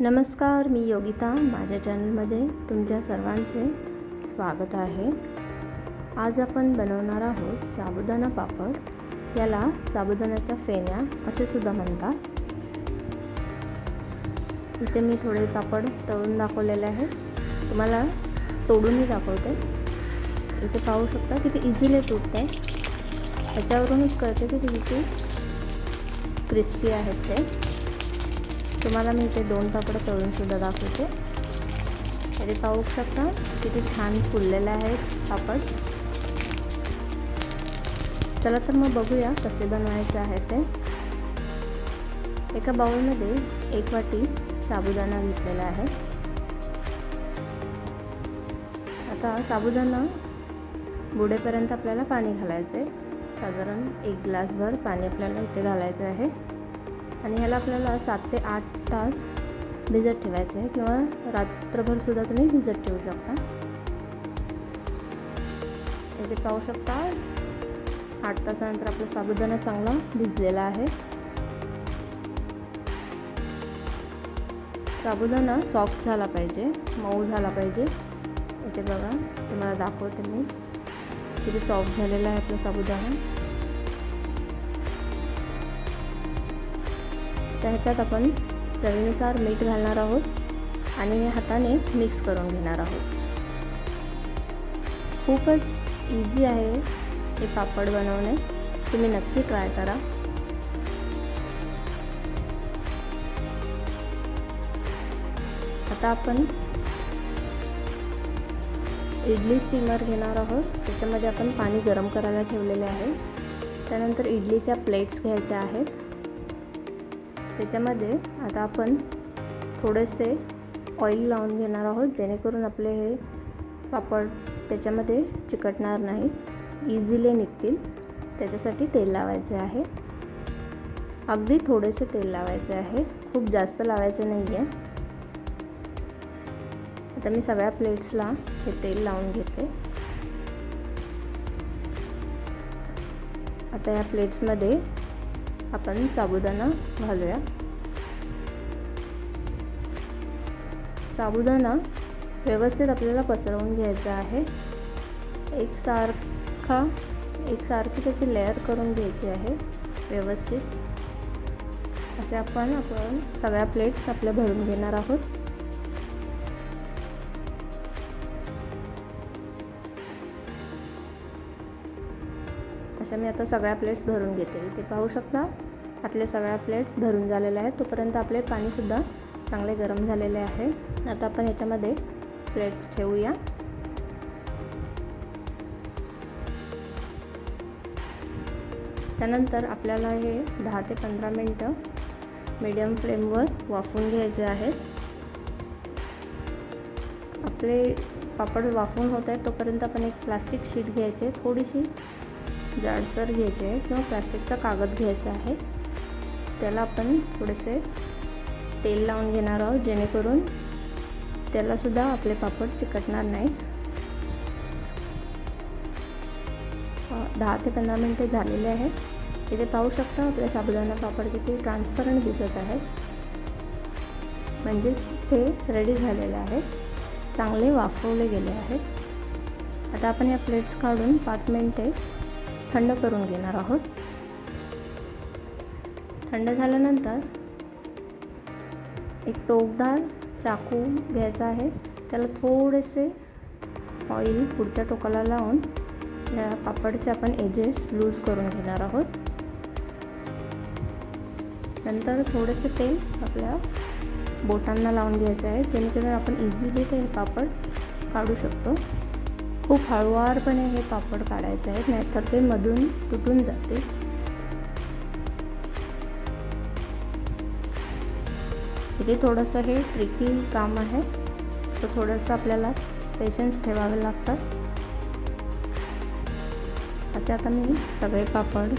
नमस्कार मी योगिता. माझ्या चॅनलमध्ये तुमच्या सर्वांचे स्वागत आहे. आज आपण बनवणार आहोत साबुदाणा पापड. याला साबुदाण्याच्या फेण्या असे सुद्धा म्हणतात. इथे मी थोडे पापड तळून दाखवलेले आहेत. तुम्हाला तोडूनही दाखवते. इथे पाहू शकता किती इझिली तुटते. त्याच्यावरूनच कळते की ते किती क्रिस्पी आहेत ते. तुम्हाला मी इथे दोन पापडं तळूनसुद्धा दाखवते. तरी पाहू शकता किती छान फुललेले आहेत पापड. चला तर मग बघूया कसे बनवायचे आहे ते. एका बाउलमध्ये एक वाटी साबुदाणा घेतलेला आहे. आता साबुदाणा बुडेपर्यंत आपल्याला पाणी घालायचं आहे साधारण एक ग्लासभर पाणी आपल्याला इथे घालायचं आहे. आणि ह्याला आपल्याला सात ते आठ तास भिजत ठेवायचं आहे किंवा रात्रभरसुद्धा तुम्ही भिजत ठेवू शकता. इथे पाहू शकता आठ तासानंतर आपला साबुदाणा चांगला भिजलेला आहे. साबुदाणा सॉफ्ट झाला पाहिजे मऊ झाला पाहिजे. इथे बघा तुम्हाला दाखवते मी किती सॉफ्ट झालेला आहे आपला साबुदाणा. त्याच्यात आपण चवीनुसार मीठ घालणार आहोत आणि हाताने मिक्स करून घेणार आहोत. खूपच इझी आहे हे पापड बनवणे. तुम्ही नक्की ट्राय करा. आता आपण इडली स्टीमर घेणार आहोत. त्याच्यामध्ये आपण पाणी गरम करायला ठेवलेले आहे. त्यानंतर इडलीच्या प्लेट्स घ्यायच्या आहेत. त्याच्यामध्ये आता आपण थोडेसे ऑइल लावून घेणार आहोत जेणेकरून आपले हे पापड त्याच्यामध्ये चिकटणार नाहीत. इझिली निघतील. त्याच्यासाठी तेल लावायचे आहे. अगदी थोडेसे तेल लावायचे आहे. खूप जास्त लावायचे नाही आहे आता मी सगळ्या प्लेट्सला हे तेल लावून घेते. आता या प्लेट्समध्ये आपण साबुदाणा घालूया. साबुदाणा व्यवस्थित आपल्याला पसरवून घ्यायचा आहे. एकसारखा एकसारखी त्याची लेअर करून घ्यायची आहे व्यवस्थित. असे आपण आपण सगळ्या प्लेट्स आपल्या भरून घेणार आहोत. अशा मी आता सगळ्या प्लेट्स भरून घेते. इथे पाहू शकता आपल्या सगळ्या प्लेट्स भरून झालेल्या आहेत. तोपर्यंत आपले पाणीसुद्धा चांगले गरम झालेले आहे. आता आपण याच्यामध्ये प्लेट्स ठेवूया. त्यानंतर आपल्याला हे दहा ते पंधरा मिनटं मीडियम फ्लेमवर वाफवून घ्यायचे आहेत. आपले पापड वाफून होत आहेत. तोपर्यंत आपण एक प्लास्टिक शीट घ्यायचे थोडीशी जाडसर घ्यायचे आहे किंवा प्लास्टिकचा कागद घ्यायचा आहे. त्याला आपण थोडेसे तेल लावून घेणार आहोत जेणेकरून त्यालासुद्धा आपले पापड चिकटणार नाहीत. दहा ते पंधरा मिनटे झालेले आहेत. इथे पाहू शकता आपले साबुदाणा पापड किती ट्रान्सपरंट दिसत आहेत. म्हणजेच ते रेडी झालेले आहेत. चांगले वाफवले गेले आहेत. आता आपण या प्लेट्स काढून पाच मिनटे थंड करून घेणार आहोत. थंड झाल्यानंतर एक टोकदार चाकू घ्यायचा आहे. त्याला थोडेसे ऑइल पुढच्या टोकाला लावून या पापडचे आपण एजेस लूज करून घेणार आहोत. नंतर थोडेसे तेल आपल्या बोटांना लावून घ्यायचे आहे. जेणेकरून आपण इझिली ते हे पापड काढू शकतो. खूप हळुवारपणे हे पापड काढायचे आहेत नाहीतर ते मधून तुटून जाते इथे थोडंसं हे ट्रिकी काम आहे. तर थोडंसं आपल्याला पेशन्स ठेवावे लागतात. असे आता मी सगळे पापड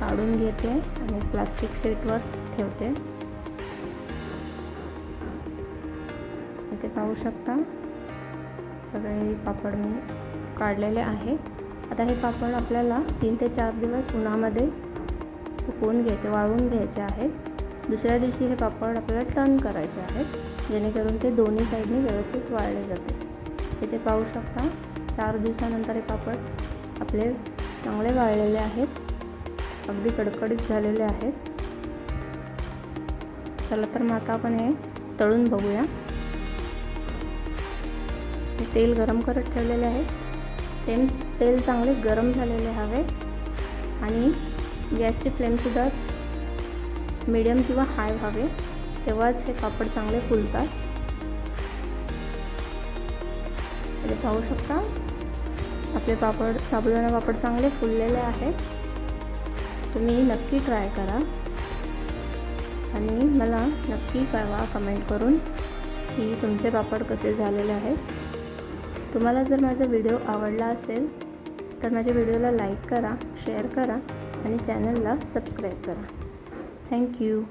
काढून घेते आणि प्लास्टिक शीटवर ठेवते. इथे पाहू शकता सगळे पापड मी काढलेले आहे आता हे पापड आपल्याला तीन ते चार दिवस उन्हामध्ये सुकवून घ्यायचे वाळवून घ्यायचे आहेत. दुसऱ्या दिवशी हे पापड आपल्याला टर्न करायचे आहेत जेणेकरून ते दोन्ही साईडने व्यवस्थित वाळले जाते इथे पाहू शकता चार दिवसानंतर हे पापड आपले चांगले वाळलेले आहेत. अगदी कडकडीत झालेले आहेत. चला तर मग आता आपण हे तळून बघूया. मी तेल गरम करत ठेवलेले आहे. तेल तेल चांगले गरम झालेले हवे. आणि गॅसची फ्लेमसुद्धा मीडियम किंवा हाय व्हावे तेव्हाच हे पापड चांगले फुलतात. इथे पाहू शकता आपले पापड साबुदाणा पापड चांगले फुललेले आहेत तुम्ही नक्की ट्राय करा. आणि मला नक्की कळवा कमेंट करून की तुमचे पापड कसे झालेले आहेत. तुम्हाला जर माझा व्हिडिओ आवडला असेल तर माझ्या व्हिडिओला लाईक करा शेअर करा आणि चॅनलला सबस्क्राईब करा. थँक्यू